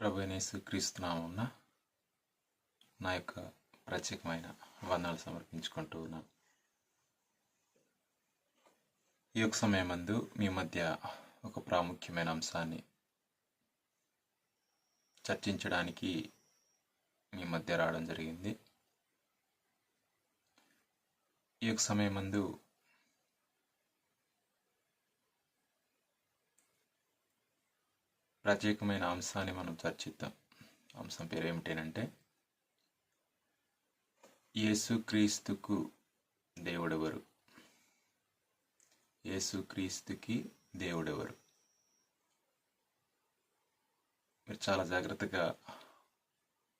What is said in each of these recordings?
ప్రభు యేసు నా యొక్క ప్రత్యేకమైన వందనాలు సమర్పించుకుంటూ ఉన్నాను. ఈ యొక్క సమయమందు మీ మధ్య ఒక ప్రాముఖ్యమైన అంశాన్ని చర్చించడానికి మీ మధ్య రావడం జరిగింది. ఈ యొక్క సమయమందు ప్రత్యేకమైన అంశాన్ని మనం చర్చిద్దాం. అంశం పేరు ఏమిటేనంటే యేసుక్రీస్తుకు దేవుడెవరు? యేసుక్రీస్తుకి దేవుడెవరు? మీరు చాలా జాగ్రత్తగా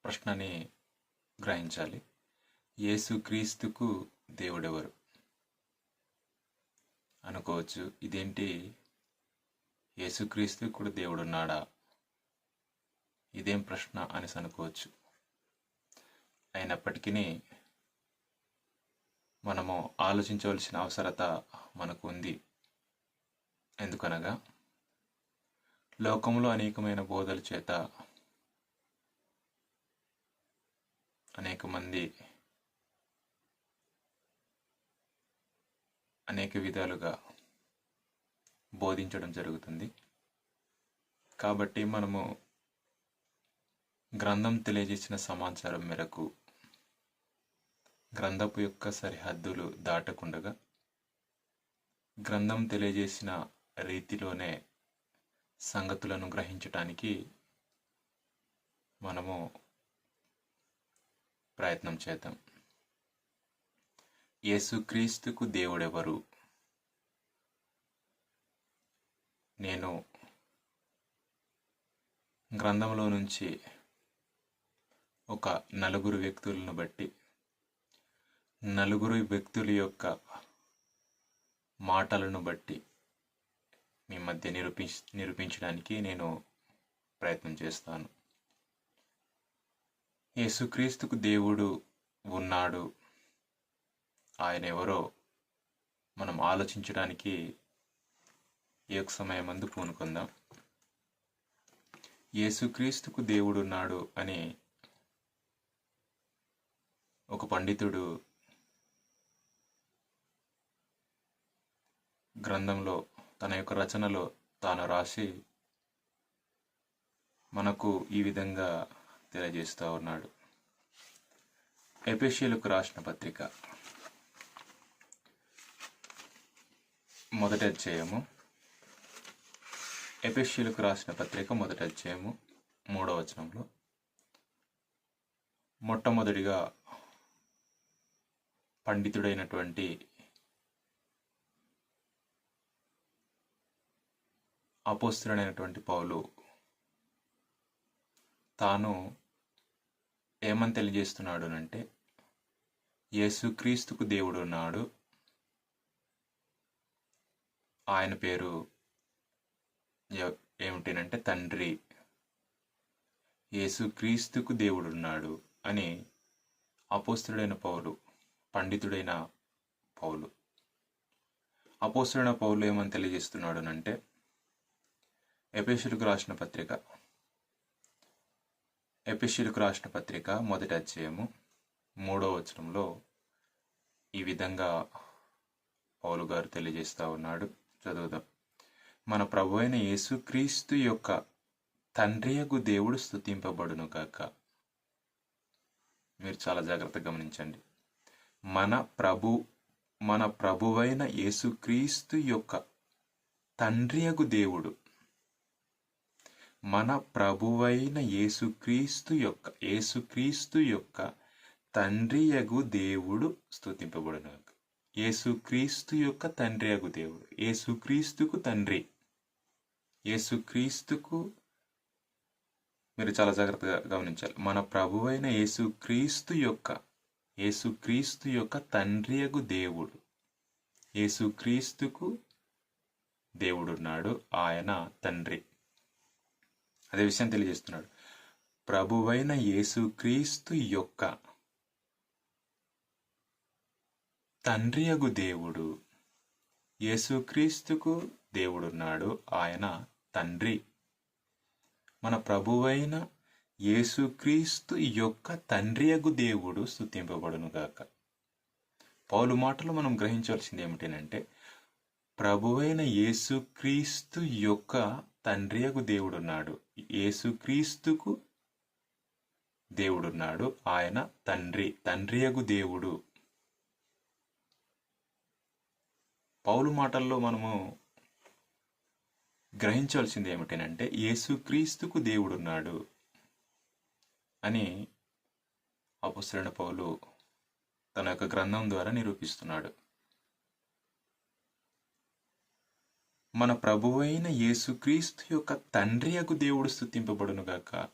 ప్రశ్నని గ్రహించాలి. యేసుక్రీస్తుకు దేవుడెవరు? అనుకోవచ్చు. ఇదేంటి? యేసుక్రీస్తు కూడా దేవుడున్నాడా? ఇదేం ప్రశ్న అనేసి అనుకోవచ్చు. అయినప్పటికీ మనము ఆలోచించవలసిన అవసరత మనకు ఉంది. ఎందుకనగా లోకంలో అనేకమైన బోధల చేత అనేక మంది అనేక విధాలుగా బోధించడం జరుగుతుంది. కాబట్టి మనము గ్రంథం తెలియజేసిన సమాచారం మేరకు గ్రంథపు యొక్క సరిహద్దులు దాటకుండగా గ్రంథం తెలియజేసిన రీతిలోనే సంగతులను గ్రహించటానికి మనము ప్రయత్నం చేద్దాం. యేసుక్రీస్తుకు దేవుడెవరు? నేను గ్రంథంలో నుంచి ఒక నలుగురు వ్యక్తులను బట్టి నలుగురు వ్యక్తుల యొక్క మాటలను బట్టి మీ మధ్య నిరూపించ నిరూపించడానికి నేను ప్రయత్నం చేస్తాను. యేసుక్రీస్తుకు దేవుడు ఉన్నాడు. ఆయన ఎవరో మనం ఆలోచించడానికి యొక్క సమయం మందు పూనుకుందాం. యేసుక్రీస్తుకు దేవుడున్నాడు అని ఒక పండితుడు గ్రంథంలో తన యొక్క రచనలో తాను రాసి మనకు ఈ విధంగా తెలియజేస్తూ ఉన్నాడు. ఎపేషియలకు రాసిన పత్రిక మొదటి అధ్యాయము ఎపిషియులకు రాసిన పత్రిక మొదటి అధ్యాయము మూడవ వచనంలో. మొట్టమొదటిగా పండితుడైనటువంటి అపోస్తుడైనటువంటి పౌలు తాను ఏమని తెలియజేస్తున్నాడు అంటే యేసుక్రీస్తుకు దేవుడు ఉన్నాడు. ఆయన పేరు ఏమిటంటే తండ్రి యేసుక్రీస్తుకు దేవుడున్నాడు అని అపోస్తుడైన పౌలు పండితుడైన పౌలు. అపోస్తుడైన పౌలు ఏమని తెలియజేస్తున్నాడు అంటే ఎపిషులకు రాసిన పత్రిక ఎపిషులకు రాసిన పత్రిక మొదటి అధ్యాయము మూడో వచనంలో ఈ విధంగా పౌలు గారు తెలియజేస్తూ ఉన్నాడు. చదువుదాం. మన ప్రభు అయిన యేసుక్రీస్తు యొక్క తండ్రియగు దేవుడు స్థుతింపబడును కాక మీరు చాలా జాగ్రత్తగా గమనించండి. మన ప్రభు మన ప్రభువైన యేసుక్రీస్తు యొక్క తండ్రియగు దేవుడు మన ప్రభువైన యేసుక్రీస్తు యొక్క యేసుక్రీస్తు యొక్క తండ్రియగు దేవుడు స్థుతింపబడును యేసుక్రీస్తు యొక్క తండ్రియగు దేవుడు యేసుక్రీస్తుకు తండ్రి. యేసుక్రీస్తుకు మీరు చాలా జాగ్రత్తగా గమనించాలి. మన ప్రభువైన యేసుక్రీస్తు యొక్క యేసుక్రీస్తు యొక్క తండ్రియగు దేవుడు. యేసుక్రీస్తుకు దేవుడున్నాడు ఆయన తండ్రి. అదే విషయం తెలియజేస్తున్నాడు. ప్రభువైన యేసుక్రీస్తు యొక్క తండ్రియగు దేవుడు యేసుక్రీస్తుకు దేవుడున్నాడు ఆయన తండ్రి. మన ప్రభువైన యేసుక్రీస్తు యొక్క తండ్రియగు దేవుడు స్థుతింపబడునుగాక పౌలు మాటలు మనం గ్రహించవలసింది ఏమిటంటే ప్రభువైన యేసుక్రీస్తు యొక్క తండ్రియగు దేవుడున్నాడు. యేసుక్రీస్తుకు దేవుడున్నాడు. ఆయన తండ్రి తండ్రియగు దేవుడు. పౌలు మాటల్లో మనము గ్రహించవలసింది ఏమిటంటే యేసుక్రీస్తుకు దేవుడున్నాడు అని అపుసరణ పౌలు తన యొక్క గ్రంథం ద్వారా నిరూపిస్తున్నాడు. మన ప్రభువైన యేసుక్రీస్తు యొక్క తండ్రియగు దేవుడు స్థుతింపబడునుగాక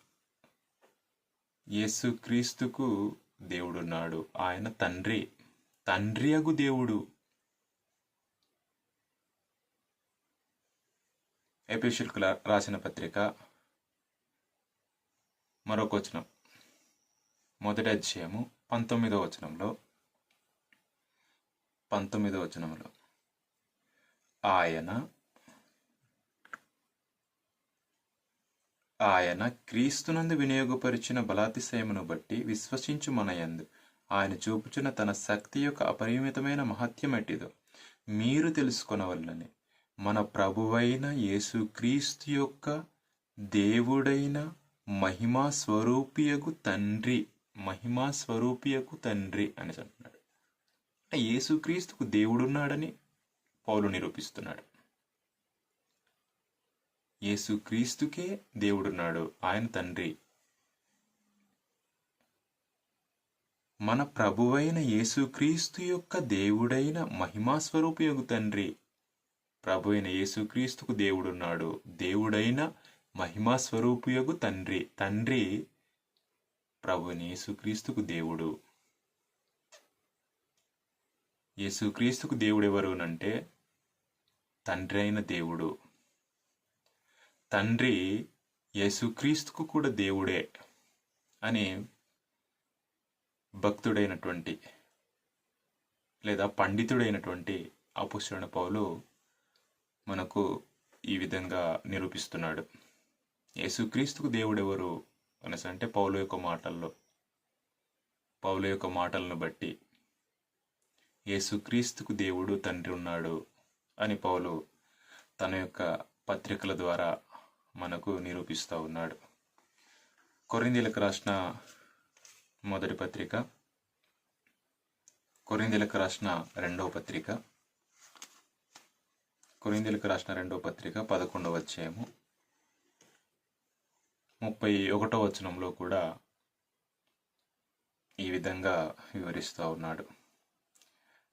యేసుక్రీస్తుకు దేవుడున్నాడు. ఆయన తండ్రి తండ్రియగు దేవుడు ఎపిషుల్కు రాసిన పత్రిక. మరొక వచనం మొదటి అధ్యాయము పంతొమ్మిదో వచనంలో. పంతొమ్మిదో వచనంలో. ఆయన ఆయన క్రీస్తునందు వినియోగపరిచిన బలాతిశయమును బట్టి విశ్వసించు మనయందు. ఆయన చూపుచున్న తన శక్తి యొక్క అపరిమితమైన మహత్యమట్టిదో మీరు తెలుసుకొనవల్లని మన ప్రభువైన యేసుక్రీస్తు యొక్క దేవుడైన మహిమా స్వరూపియకు తండ్రి మహిమా స్వరూపియకు తండ్రి అని అంటున్నాడు. అంటే యేసుక్రీస్తుకు దేవుడున్నాడని పౌలు నిరూపిస్తున్నాడు. యేసుక్రీస్తుకే దేవుడున్నాడు ఆయన తండ్రి. మన ప్రభువైన యేసుక్రీస్తు యొక్క దేవుడైన మహిమా స్వరూపియగు తండ్రి ప్రభు అయిన యేసుక్రీస్తుకు దేవుడున్నాడు. దేవుడైన మహిమా స్వరూపియగు తండ్రి. తండ్రి ప్రభు అయిన యేసుక్రీస్తుకు దేవుడు. యేసుక్రీస్తుకు దేవుడు ఎవరు అంటే తండ్రి అయిన దేవుడు. తండ్రి యేసుక్రీస్తుకు కూడా దేవుడే అని భక్తుడైనటువంటి లేదా పండితుడైనటువంటి అపుష్ణ పౌలు మనకు ఈ విధంగా నిరూపిస్తున్నాడు. యేసుక్రీస్తుకు దేవుడెవరు అనేసి అంటే పౌలు యొక్క మాటల్లో పౌలు యొక్క మాటలను బట్టి యేసుక్రీస్తుకు దేవుడు తండ్రి ఉన్నాడు అని పౌలు తన యొక్క పత్రికల ద్వారా మనకు నిరూపిస్తూ ఉన్నాడు. కొరిందీలకు రాసిన మొదటి పత్రిక కొరిందీలకు రాసిన రెండవ పత్రిక కొరిందీలకు రాసిన రెండో పత్రిక పదకొండవ అధ్యాయము ముప్పై ఒకటో వచనంలో కూడా ఈ విధంగా వివరిస్తూ ఉన్నాడు.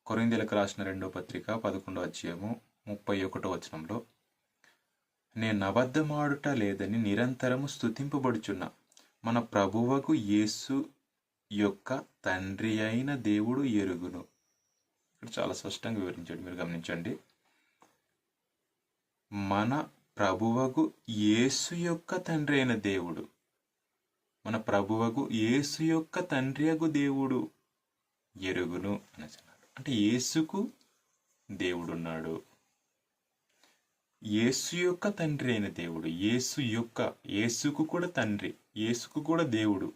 కొరిందీలకు రాసిన రెండో పత్రిక పదకొండవ అధ్యాయము ముప్పై ఒకటో వచనంలో నేను అబద్ధమాడుట లేదని నిరంతరము స్తుతింపబడుచున్న మన ప్రభువకు యేసు యొక్క తండ్రి అయిన దేవుడు ఎరుగును. ఇక్కడ చాలా స్పష్టంగా వివరించాడు. మీరు గమనించండి. మన ప్రభువకు యేసు యొక్క తండ్రి అయిన దేవుడు. మన ప్రభువకు యేసు యొక్క తండ్రి అగు దేవుడు ఎరుగును అని అన్నాడు అంటే యేసుకు దేవుడున్నాడు. యేసు యొక్క తండ్రి అయిన దేవుడు యేసు యొక్క యేసుకు కూడా తండ్రి యేసుకు కూడా దేవుడు.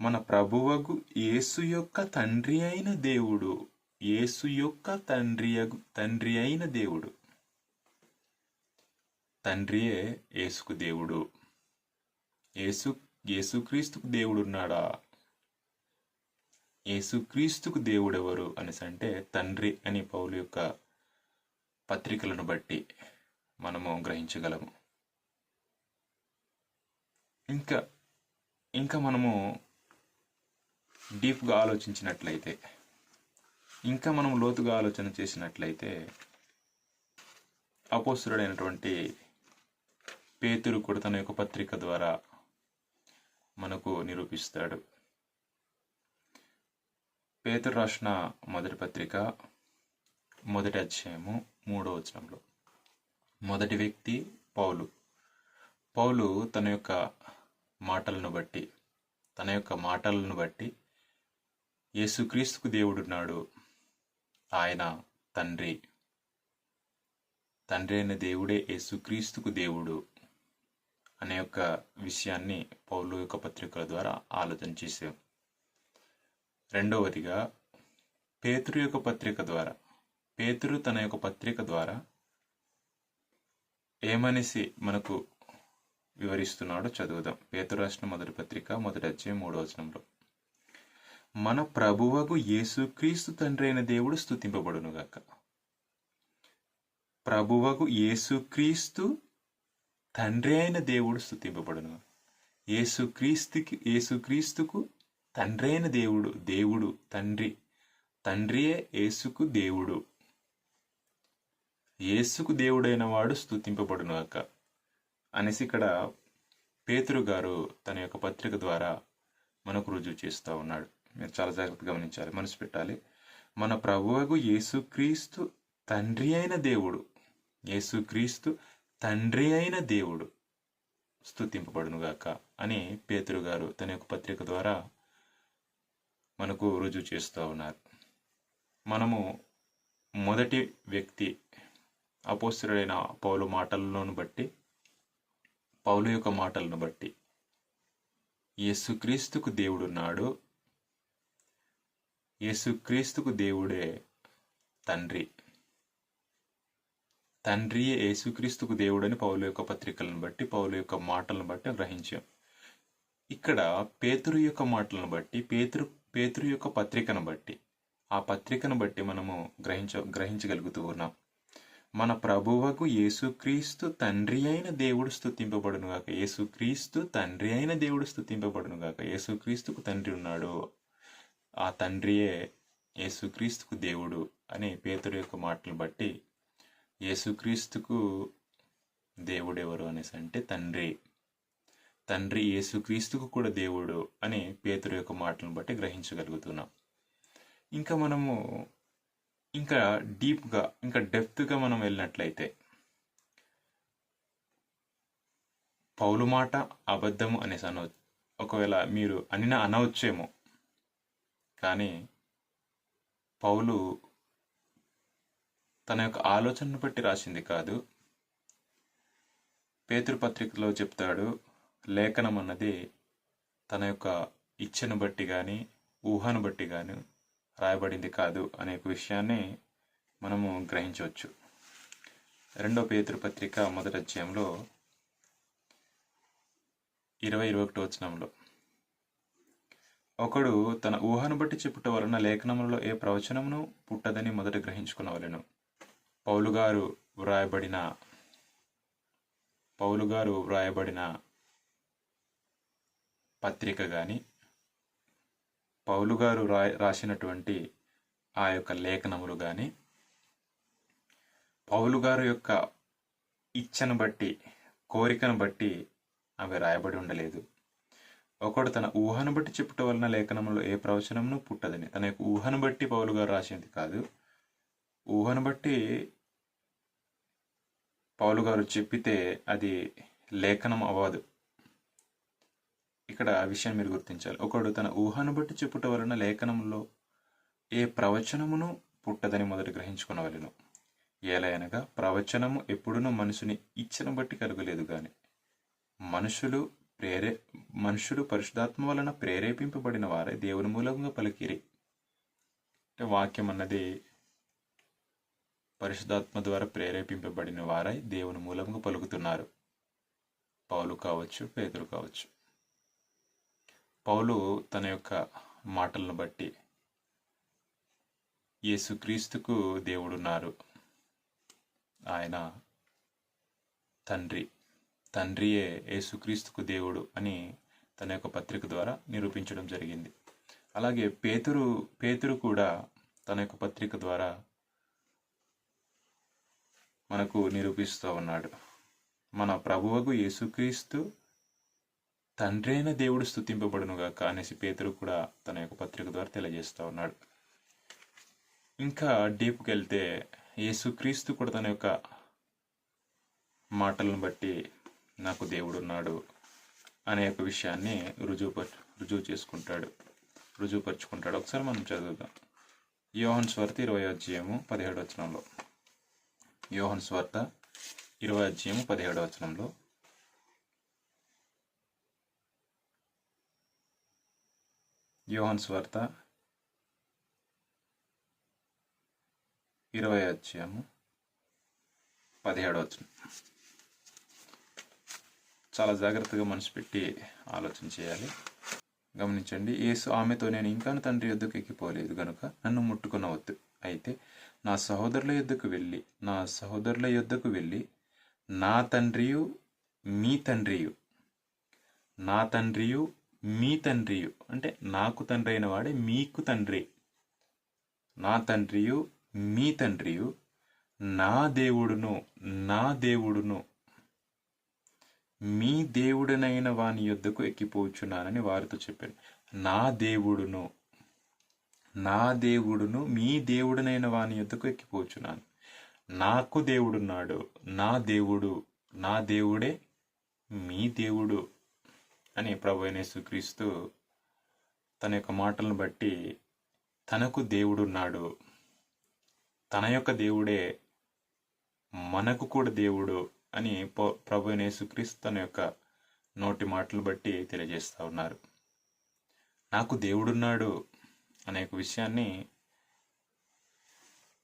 మన ప్రభువకు యేసు యొక్క తండ్రి అయిన దేవుడు. యేసు యొక్క తండ్రి తండ్రి అయిన దేవుడు. తండ్రియే యేసుకు దేవుడు. యేసు యేసుక్రీస్తుకు దేవుడున్నాడా? యేసుక్రీస్తుకు దేవుడెవరు అనేసి అంటే తండ్రి అని పౌలు యొక్క పత్రికలను బట్టి మనము గ్రహించగలము. ఇంకా ఇంకా మనము డీప్గా ఆలోచించినట్లయితే ఇంకా మనం లోతుగా ఆలోచన చేసినట్లయితే అపోస్తుడైనటువంటి పేతురు కూడా తన యొక్క పత్రిక ద్వారా మనకు నిరూపిస్తాడు. పేతురు రాసిన మొదటి పత్రిక మొదటి అధ్యాయము మూడో వచనంలో. మొదటి వ్యక్తి పౌలు. పౌలు తన యొక్క మాటలను బట్టి తన యొక్క మాటలను బట్టి యేసుక్రీస్తుకు దేవుడున్నాడు ఆయన తండ్రి. తండ్రి అయిన దేవుడే యేసుక్రీస్తుకు దేవుడు అనే యొక్క విషయాన్ని పౌలు యొక్క పత్రికల ద్వారా ఆలోచన చేశాం రెండవదిగా పేతురు యొక్క పత్రిక ద్వారా పేతురు తన యొక్క పత్రిక ద్వారా ఏమనేసి మనకు వివరిస్తున్నాడో చదువుదాం. పేతురు రాసిన మొదటి పత్రిక మొదటి అధ్యాయం మూడో వచనంలో. మన ప్రభువగు యేసుక్రీస్తు తండ్రి అయిన దేవుడు స్థుతింపబడునుగాక ప్రభువగు యేసుక్రీస్తు తండ్రి అయిన దేవుడు స్థుతింపబడును యేసుక్రీస్తుకి యేసుక్రీస్తుకు తండ్రి అయిన దేవుడు దేవుడు తండ్రి తండ్రియే యేసుకు దేవుడు. యేసుకు దేవుడైన వాడు స్థుతింపబడునుగాక అనేసి ఇక్కడ పేతురు గారు తన యొక్క పత్రిక ద్వారా మనకు రుజువు చేస్తూ ఉన్నాడు. మీరు చాలా జాగ్రత్తగా గమనించాలి మనసు పెట్టాలి. మన ప్రభువకు యేసుక్రీస్తు తండ్రి అయిన దేవుడు. యేసుక్రీస్తు తండ్రి అయిన దేవుడు. స్థుతింపబడునుగాక అని పేతురు గారు తన యొక్క పత్రిక ద్వారా మనకు రుజువు చేస్తూ ఉన్నారు. మనము మొదటి వ్యక్తి అపోస్తుడైన పౌలు మాటలను బట్టి పౌలు యొక్క మాటలను బట్టి యేసుక్రీస్తుకు దేవుడున్నాడు. యేసుక్రీస్తుకు దేవుడే తండ్రి. తండ్రి యేసుక్రీస్తుకు దేవుడని పౌలు యొక్క పత్రికలను బట్టి పౌలు యొక్క మాటలను బట్టి గ్రహించాం. ఇక్కడ పేతురు యొక్క మాటలను బట్టి పేతురు పేతురు యొక్క పత్రికను బట్టి ఆ పత్రికను బట్టి మనము గ్రహించ గ్రహించగలుగుతూ ఉన్నాం. మన ప్రభువకు యేసుక్రీస్తు తండ్రి అయిన దేవుడు స్థుతింపబడునుగాక యేసుక్రీస్తు తండ్రి అయిన దేవుడు స్థుతింపబడునుగాక యేసుక్రీస్తుకు తండ్రి ఉన్నాడు ఆ తండ్రియే యేసుక్రీస్తుకు దేవుడు అని పేతురు యొక్క మాటలు బట్టి యేసుక్రీస్తుకు దేవుడెవరు అనేసి అంటే తండ్రి. తండ్రి యేసుక్రీస్తుకు కూడా దేవుడు అని పేతురు యొక్క మాటలను బట్టి గ్రహించగలుగుతున్నాం. ఇంకా మనము ఇంకా డీప్గా ఇంకా డెప్త్గా మనం వెళ్ళినట్లయితే పౌలు మాట అబద్ధము అనేసి అనవచ్చు ఒకవేళ మీరు అనిన అనవచ్చేమో కానీ పౌలు తన యొక్క ఆలోచనను బట్టి రాసింది కాదు. పేతృపత్రికలో చెప్తాడు లేఖనం అన్నది తన యొక్క ఇచ్చను బట్టి కానీ ఊహను బట్టి కానీ రాయబడింది కాదు అనే విషయాన్ని మనము గ్రహించవచ్చు. రెండో పేతృపత్రిక మొదటి అధ్యాయంలో ఇరవై ఇరవై ఒకటి వచనంలో. ఒకడు తన ఊహను బట్టి చెప్పుట వలన లేఖనములలో ఏ ప్రవచనమును పుట్టదని మొదట గ్రహించుకునవలెను. పౌలు గారు వ్రాయబడిన పౌలు గారు వ్రాయబడిన పత్రిక కానీ పౌలు గారు రా రాసినటువంటి ఆ యొక్క లేఖనములు కానీ పౌలు గారు యొక్క ఇచ్చను బట్టి కోరికను బట్టి అవి రాయబడి ఉండలేదు. ఒకడు తన ఊహను బట్టి చెప్పుట వలన లేఖనంలో ఏ ప్రవచనమును పుట్టదని. తన యొక్క ఊహను బట్టి పౌలు గారు రాసింది కాదు. ఊహను బట్టి పౌలు గారు చెప్పితే అది లేఖనం అవ్వదు. ఇక్కడ ఆ విషయం మీరు గుర్తించాలి. ఒకడు తన ఊహను బట్టి చెప్పుట వలన లేఖనంలో ఏ ప్రవచనమును పుట్టదని మొదటి గ్రహించుకునవలను ఏలయనగా ప్రవచనము ఎప్పుడునూ మనుషుని ఇచ్చను బట్టి కలుగలేదు గాని మనుషులు ప్రేరే మనుషుడు పరిశుధాత్మ వలన ప్రేరేపింపబడిన వారే దేవుని మూలంగా పలికిరి. అంటే వాక్యం అన్నది పరిశుధాత్మ ద్వారా ప్రేరేపింపబడిన వారై దేవుని మూలంగా పలుకుతున్నారు. పౌలు కావచ్చు పేదలు కావచ్చు. పౌలు తన యొక్క మాటలను బట్టి యేసుక్రీస్తుకు దేవుడున్నారు. ఆయన తండ్రి. తండ్రియే యేసుక్రీస్తుకు దేవుడు అని తన యొక్క పత్రిక ద్వారా నిరూపించడం జరిగింది. అలాగే పేతురు పేతురు కూడా తన యొక్క పత్రిక ద్వారా మనకు నిరూపిస్తూ ఉన్నాడు. మన ప్రభువకు యేసుక్రీస్తు తండ్రి అయిన దేవుడు స్థుతింపబడునుగా కానేసి పేతురు కూడా తన యొక్క పత్రిక ద్వారా తెలియజేస్తూ ఉన్నాడు. ఇంకా డీప్కి వెళ్తే యేసుక్రీస్తు కూడా తన యొక్క మాటలను బట్టి నాకు దేవుడున్నాడు అనే ఒక విషయాన్ని రుజువుపర్ రుజువు చేసుకుంటాడు. రుజువుపరుచుకుంటాడు ఒకసారి మనం చదువుదాం. యోహన్ స్వార్త ఇరవై అధ్యయము పదిహేడు వచనంలో. యోహన్ స్వార్త ఇరవై అధ్యయము పదిహేడు వచనంలో. యోహన్ స్వార్త ఇరవై అధ్యయము పదిహేడు వచనం. చాలా జాగ్రత్తగా మనసు పెట్టి ఆలోచన చేయాలి. గమనించండి యేసు ఆమెతో నేను ఇంకా తండ్రి యుద్ధకు ఎక్కిపోలేదు గనుక నన్ను ముట్టుకునవద్దు. అయితే నా సహోదరుల యుద్ధకు వెళ్ళి నా సహోదరుల యుద్ధకు వెళ్ళి నా తండ్రియు మీ తండ్రియు నా తండ్రియు మీ తండ్రియు అంటే నాకు తండ్రి అయిన వాడే మీకు తండ్రి నా తండ్రియు మీ తండ్రియు నా దేవుడును నా దేవుడును మీ దేవుడనైన వాని యొద్దకు ఎక్కిపోచున్నానని వారితో చెప్పాను నా దేవుడును నా దేవుడును మీ దేవుడనైన వాని యొద్దకు ఎక్కిపోచున్నాను. నాకు దేవుడున్నాడు నా దేవుడు నా దేవుడే మీ దేవుడు అని ప్రభు యేసుక్రీస్తు తన యొక్క మాటలను బట్టి తనకు దేవుడున్నాడు తన యొక్క దేవుడే మనకు కూడా దేవుడు అని పో- ప్రభు యేసుక్రీస్తు తన యొక్క నోటి మాటలు బట్టి తెలియజేస్తూ ఉన్నారు. నాకు దేవుడున్నాడు అనే విషయాన్ని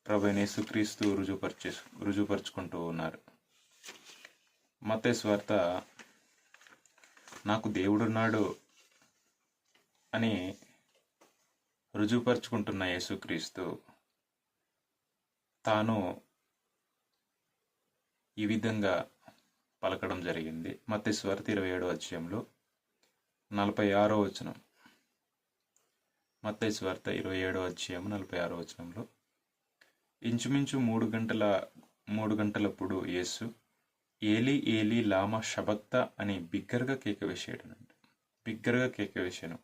ప్రభు యేసుక్రీస్తు రుజుపరిచే రుజువుపరుచుకుంటూ ఉన్నారు. మత్తయి స్వార్త నాకు దేవుడున్నాడు అని రుజువుపరుచుకుంటున్న యేసుక్రీస్తు తాను ఈ విధంగా పలకడం జరిగింది. మత్తయి స్వర్తి ఇరవై ఏడో అధ్యాయంలో నలభై ఆరో వచనం. మత్తై స్వర్త ఇరవై ఏడో అధ్యాయం నలభై ఆరో వచనంలో ఇంచుమించు మూడు గంటల మూడు గంటలప్పుడు యేసు ఏలి ఏలి లామా షబక్త అని బిగ్గరగా కేక వేసాడనంట బిగ్గరగా కేక వేసాను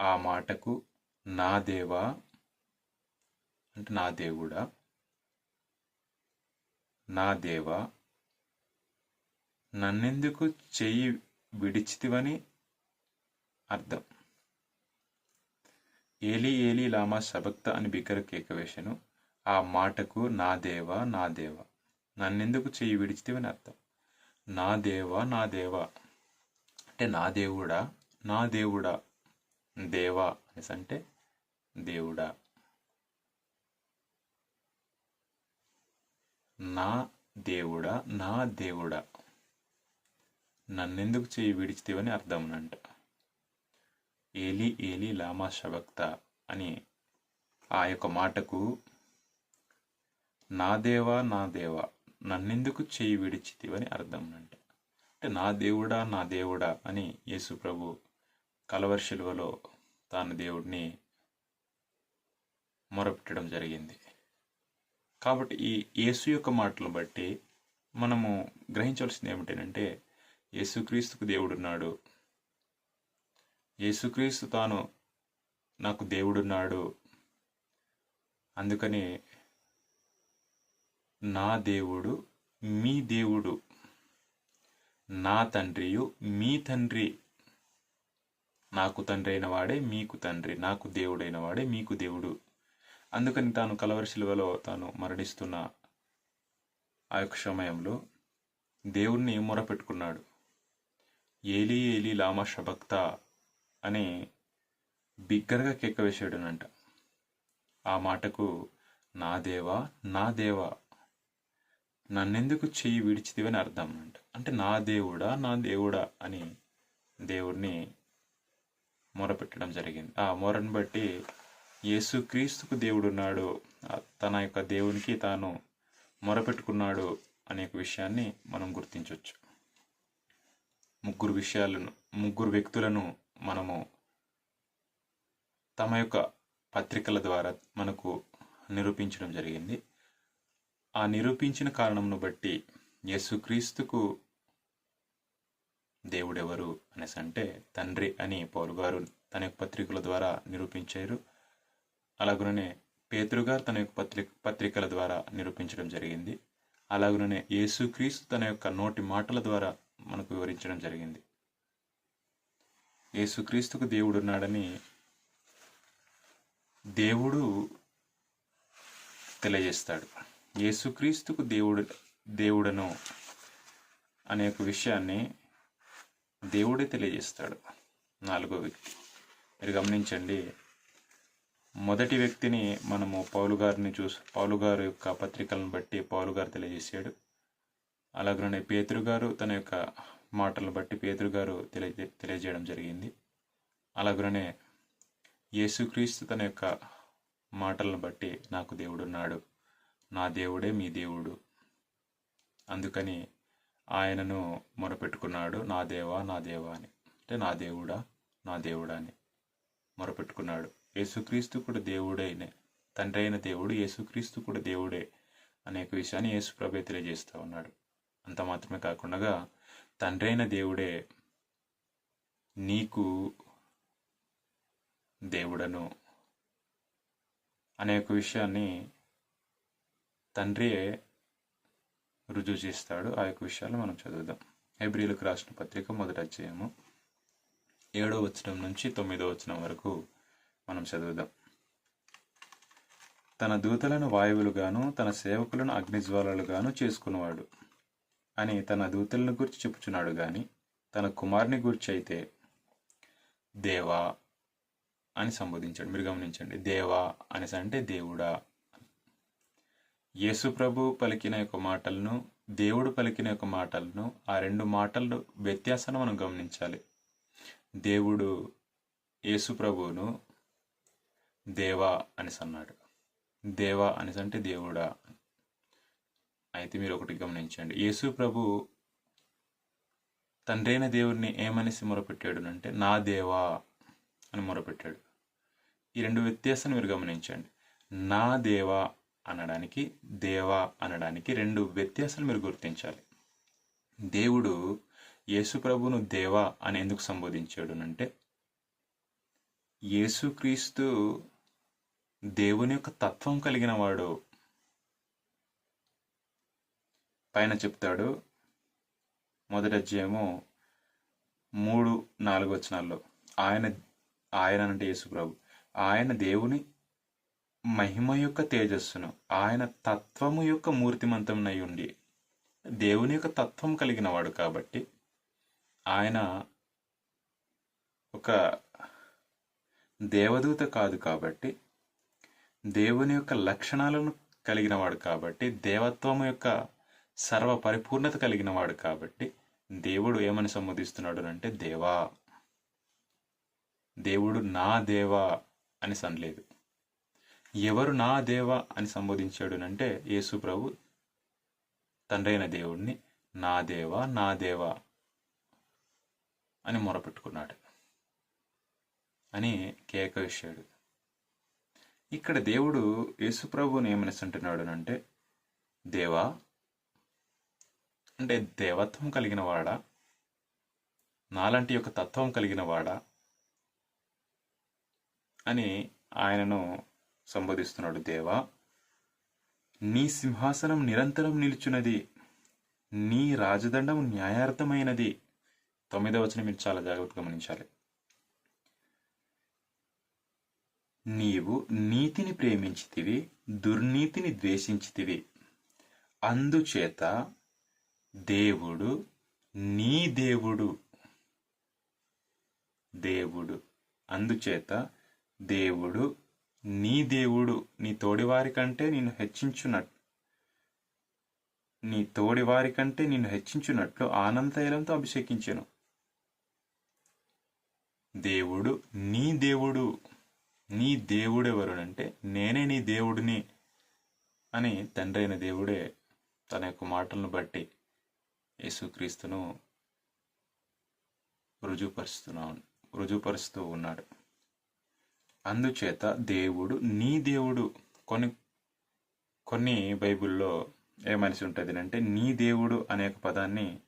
ఆ మాటకు నా దేవా అంటే నా దేవుడా? నా దేవా నన్నెందుకు చెయ్యి విడిచితివని అర్థం. ఏలి ఏలి లామా సబక్త అని బిగ్గర కేకవేశాను ఆ మాటకు నా దేవా నా దేవా నన్నెందుకు చెయ్యి విడిచితివని అర్థం. నా దేవా నా దేవా అంటే నా దేవుడా నా దేవుడా దేవా అనేసి అంటే దేవుడా. నా దేవుడా నా దేవుడా. నన్నెందుకు చేయి విడిచితేవని అర్థమునంట. ఏలి ఏలి లామా శవక్త అని ఆ యొక్క మాటకు నా దేవా నా దేవా నన్నెందుకు చేయి విడిచితివని అర్థమునంట. అంటే నా దేవుడా నా దేవుడా అని యేసు ప్రభు కలవర్ శిలువలో తాను దేవుడిని మొరపెట్టడం జరిగింది. కాబట్టి ఈ యేసు యొక్క మాటలు బట్టి మనము గ్రహించవలసింది ఏమిటంటే యేసుక్రీస్తుకు దేవుడున్నాడు. యేసుక్రీస్తు తాను నాకు దేవుడున్నాడు. అందుకని నా దేవుడు మీ దేవుడు నా తండ్రియు మీ తండ్రి. నాకు తండ్రి అయిన వాడే మీకు తండ్రి. నాకు దేవుడైన వాడే మీకు దేవుడు. అందుకని తాను కలవరి శిలువలో తాను మరణిస్తున్న ఆ యొక్క సమయంలో దేవుణ్ణి మొరపెట్టుకున్నాడు ఏలి ఏలి లామా షభక్త అని బిగ్గరగా కేక వేసాడునంట ఆ మాటకు నా దేవా నా దేవా నన్నెందుకు చెయ్యి విడిచితివని అర్థం అంట అంటే నా దేవుడా నా దేవుడా అని దేవుడిని మొరపెట్టడం జరిగింది. ఆ మొరను బట్టి యేసుక్రీస్తుకు దేవుడున్నాడు. తన యొక్క దేవునికి తాను మొరపెట్టుకున్నాడు అనే ఒక విషయాన్ని మనం గుర్తించవచ్చు ముగ్గురు విషయాలను ముగ్గురు వ్యక్తులను మనము తమ యొక్క పత్రికల ద్వారా మనకు నిరూపించడం జరిగింది. ఆ నిరూపించిన కారణంను బట్టి యేసుక్రీస్తుకు దేవుడెవరు అనేసి అంటే తండ్రి అని పౌరు గారు తన యొక్క పత్రికల ద్వారా నిరూపించారు. అలాగనే పేతురు తన యొక్క పత్రిక పత్రికల ద్వారా నిరూపించడం జరిగింది. అలాగనే యేసుక్రీస్తు తన యొక్క నోటి మాటల ద్వారా మనకు వివరించడం జరిగింది. యేసుక్రీస్తుకు దేవుడు ఉన్నాడని దేవుడు తెలియజేస్తాడు. యేసుక్రీస్తుకు దేవుడు దేవుడను అనే ఒక విషయాన్ని దేవుడే తెలియజేస్తాడు. నాలుగో వ్యక్తి మీరు గమనించండి మొదటి వ్యక్తిని మనము పౌలు గారిని చూసి పౌలు గారి యొక్క పత్రికలను బట్టి పౌలు గారు తెలియజేశాడు. అలాగనే పేతురు గారు తన యొక్క మాటలను బట్టి పేతురు గారు తెలియ తెలియజేయడం జరిగింది. అలాగనే యేసుక్రీస్తు తన యొక్క మాటలను బట్టి నాకు దేవుడున్నాడు. నా దేవుడే మీ దేవుడు. అందుకని ఆయనను మొరపెట్టుకున్నాడు. నా దేవా నా దేవా అని. అంటే నా దేవుడా నా దేవుడా అని మొరపెట్టుకున్నాడు. యేసుక్రీస్తు కూడా దేవుడే. తండ్రి అయిన దేవుడు యేసుక్రీస్తు కూడా దేవుడే అనేక విషయాన్ని యేసు ప్రభే తెలియజేస్తూ ఉన్నాడు. అంత మాత్రమే కాకుండా తండ్రి అయిన దేవుడే నీకు దేవుడను అనేక విషయాన్ని తండ్రియే రుజువు చేస్తాడు. ఆ యొక్క విషయాలు మనం చదువుదాం. హెబ్రిలకు రాసిన పత్రిక మొదటి అధ్యాయము ఏడో వచనం నుంచి తొమ్మిదో వచనం వరకు మనం చదువుదాం. తన దూతలను వాయువులుగాను తన సేవకులను అగ్నిజ్వాలలుగాను చేసుకున్నవాడు. అని తన దూతలను గురించి చెప్పుచున్నాడు గాని తన కుమారుని గురించి అయితే దేవా అని సంబోధించాడు. మీరు గమనించండి. దేవా అనేసి అంటే దేవుడా యేసు ప్రభు పలికిన యొక్క మాటలను దేవుడు పలికిన యొక్క మాటలను ఆ రెండు మాటలు వ్యత్యాసాన్ని మనం గమనించాలి. దేవుడు యేసు ప్రభువును దేవా అనేసి అన్నాడు దేవా అనేసి అంటే దేవుడా అయితే మీరు ఒకటి గమనించండి. యేసు ప్రభు తండ్రైన దేవుడిని ఏమనేసి మొరపెట్టాడు అంటే నా దేవా అని మొరపెట్టాడు. ఈ రెండు వ్యత్యాసాన్ని మీరు గమనించండి. నా దేవా అనడానికి దేవా అనడానికి రెండు వ్యత్యాసాలు మీరు గుర్తించాలి. దేవుడు యేసు ప్రభును దేవా అని ఎందుకు సంబోధించాడు అంటే యేసుక్రీస్తు దేవుని యొక్క తత్వం కలిగిన వాడు పైన చెప్తాడు మొదటి అధ్యాయము మూడు నాలుగు వచనాల్లో. ఆయన ఆయన అంటే యేసుప్రభు ఆయన దేవుని మహిమ యొక్క తేజస్సును ఆయన తత్వము యొక్క మూర్తిమంతంనై ఉండి దేవుని యొక్క తత్వం కలిగిన వాడు కాబట్టి ఆయన ఒక దేవదూత కాదు కాబట్టి దేవుని యొక్క లక్షణాలను కలిగిన వాడు కాబట్టి దేవత్వం యొక్క సర్వ పరిపూర్ణత కలిగిన వాడు కాబట్టి దేవుడు ఏమని సంబోధిస్తున్నాడు అంటే దేవా దేవుడు నా దేవా అని సనలేదు. ఎవరు నా దేవా అని సంబోధించాడు అంటే యేసు ప్రభు తండ్రైన దేవుడిని నా దేవా నా దేవా అని మొరపెట్టుకున్నాడు. అని కేక వేశాడు. ఇక్కడ దేవుడు యేసుప్రభుని ఏమనిస్తుంటున్నాడు అంటే దేవా అంటే దేవత్వం కలిగిన వాడా? నాలాంటి యొక్క తత్వం కలిగిన వాడా? అని ఆయనను సంబోధిస్తున్నాడు. దేవా నీ సింహాసనం నిరంతరం నిలుచున్నది నీ రాజదండం న్యాయార్థమైనది. తొమ్మిదవ వచనం మీరు చాలా జాగ్రత్తగా గమనించాలి. నీవు నీతిని ప్రేమించితివి దుర్నీతిని ద్వేషించితివి. అందుచేత దేవుడు నీ దేవుడు. దేవుడు. అందుచేత దేవుడు నీ దేవుడు. నీ తోడివారి కంటే నిన్ను హెచ్చించునట్లు నీ తోడివారి కంటే నిన్ను హెచ్చించున్నట్లు ఆనందతైలంతో అభిషేకించాను. దేవుడు నీ దేవుడు. నీ దేవుడెవరునంటే నేనే నీ దేవుడిని అని తండ్రి అయిన దేవుడే తన యొక్క మాటలను బట్టి యేసుక్రీస్తును రుజుపరుస్తున్నా రుజుపరుస్తూ ఉన్నాడు. అందుచేత దేవుడు నీ దేవుడు కొన్ని కొన్ని బైబిల్లో ఏమనిసి ఉంటుంది అంటే నీ దేవుడు అనే ఒక పదాన్ని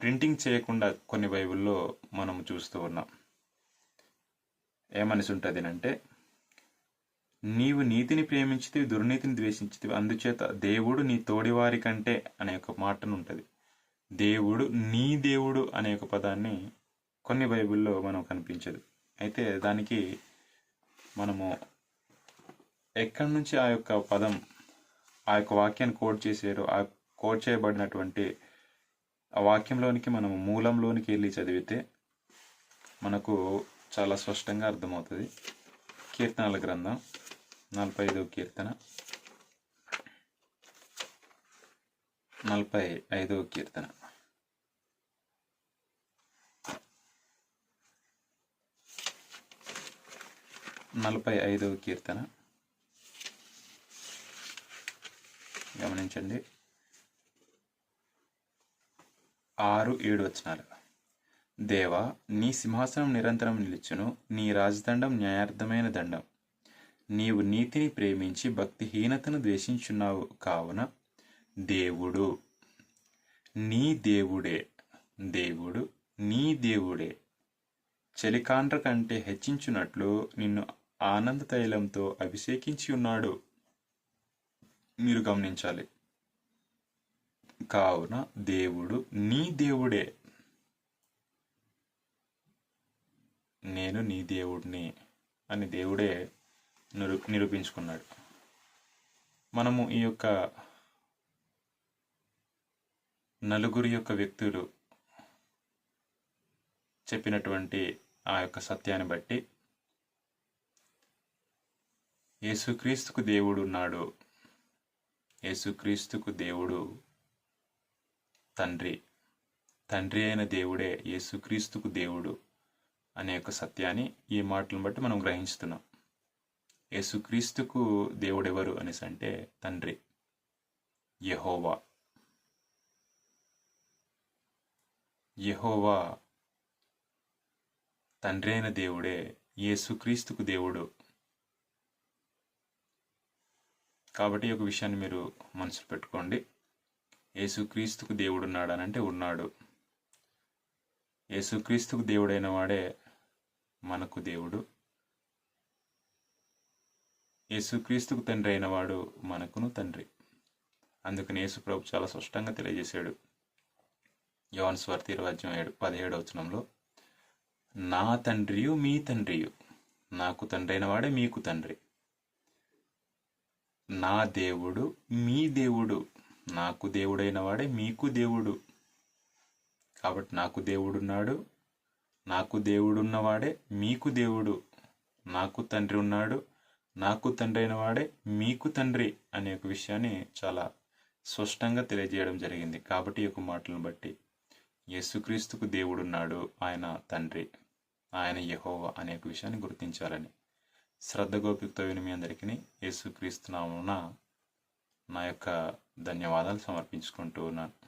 ప్రింటింగ్ చేయకుండా కొన్ని బైబిల్లో మనం చూస్తూ ఉన్నాం. ఏమనిసి ఉంటుంది అంటే నీవు నీతిని ప్రేమించితివి దుర్నీతిని ద్వేషించితివి అందుచేత దేవుడు నీ తోడివారి కంటే అనే ఒక మాటను ఉంటుంది దేవుడు నీ దేవుడు అనే ఒక పదాన్ని కొన్ని బైబిల్లో మనం కనిపించదు. అయితే దానికి మనము ఎక్కడి నుంచి ఆ యొక్క పదం ఆ యొక్క వాక్యాన్ని కోడ్ చేసారు ఆ కోడ్ చేయబడినటువంటి ఆ వాక్యంలోనికి మనము మూలంలోనికి వెళ్ళి చదివితే మనకు చాలా స్పష్టంగా అర్థమవుతుంది. కీర్తనల గ్రంథం నలభై ఐదో కీర్తన. నలభై ఐదవ కీర్తన. నలభై ఐదవ కీర్తన. గమనించండి. ఆరు ఏడు వచనాలు. దేవా నీ సింహాసనం నిరంతరం నిలుచును నీ రాజదండం న్యాయార్థమైన దండం. నీవు నీతిని ప్రేమించి భక్తిహీనతను ద్వేషించున్నావు కావున దేవుడు నీ దేవుడే దేవుడు నీ దేవుడే. చలికాండ్ర కంటే హెచ్చించున్నట్లు నిన్ను ఆనంద తైలంతో అభిషేకించి ఉన్నాడు. మీరు గమనించాలి. కావున దేవుడు నీ దేవుడే. నేను నీ దేవుడిని అని దేవుడే నిరు నిరూపించుకున్నాడు. మనము ఈ యొక్క నలుగురి యొక్క వ్యక్తులు చెప్పినటువంటి ఆ యొక్క సత్యాన్ని బట్టి యేసుక్రీస్తుకు దేవుడు ఉన్నాడు. యేసుక్రీస్తుకు దేవుడు తండ్రి. తండ్రి అయిన దేవుడే యేసుక్రీస్తుకు దేవుడు. అనే యొక్క సత్యాన్ని ఈ మాటలను బట్టి మనం గ్రహిస్తున్నాం యేసుక్రీస్తుకు దేవుడెవరు అనేసి అంటే తండ్రి యహోవా. యహోవా తండ్రి అయిన దేవుడే యేసుక్రీస్తుకు దేవుడు. కాబట్టి ఈ ఒక విషయాన్ని మీరు మనసులో పెట్టుకోండి. యేసుక్రీస్తుకు దేవుడు ఉన్నాడు అని అంటే ఉన్నాడు. యేసుక్రీస్తుకు దేవుడైన వాడే మనకు దేవుడు. యేసుక్రీస్తుకు తండ్రి అయిన వాడు మనకును తండ్రి. అందుకని యేసు ప్రభు చాలా స్పష్టంగా తెలియజేశాడు. యోన్ స్వార్థ ఇరవద్యం ఏడు పదిహేడు వచనంలో నా తండ్రియు మీ తండ్రియు. నాకు తండ్రి అయిన వాడే మీకు తండ్రి. నా దేవుడు మీ దేవుడు. నాకు దేవుడైన వాడే మీకు దేవుడు. కాబట్టి నాకు దేవుడున్నాడు నాకు దేవుడున్నవాడే మీకు దేవుడు నాకు తండ్రి ఉన్నాడు నాకు తండ్రి అయిన వాడే మీకు తండ్రి అనే ఒక విషయాన్ని చాలా స్పష్టంగా తెలియజేయడం జరిగింది. కాబట్టి ఈ యొక్క మాటలను బట్టి యేసుక్రీస్తుకు దేవుడున్నాడు ఆయన తండ్రి ఆయన యహోవ అనే ఒక విషయాన్ని గుర్తించాలని శ్రద్ధ గోపికతో విని మీ అందరికీ యేసుక్రీస్తు నామున నా యొక్క ధన్యవాదాలు సమర్పించుకుంటూ ఉన్నాను.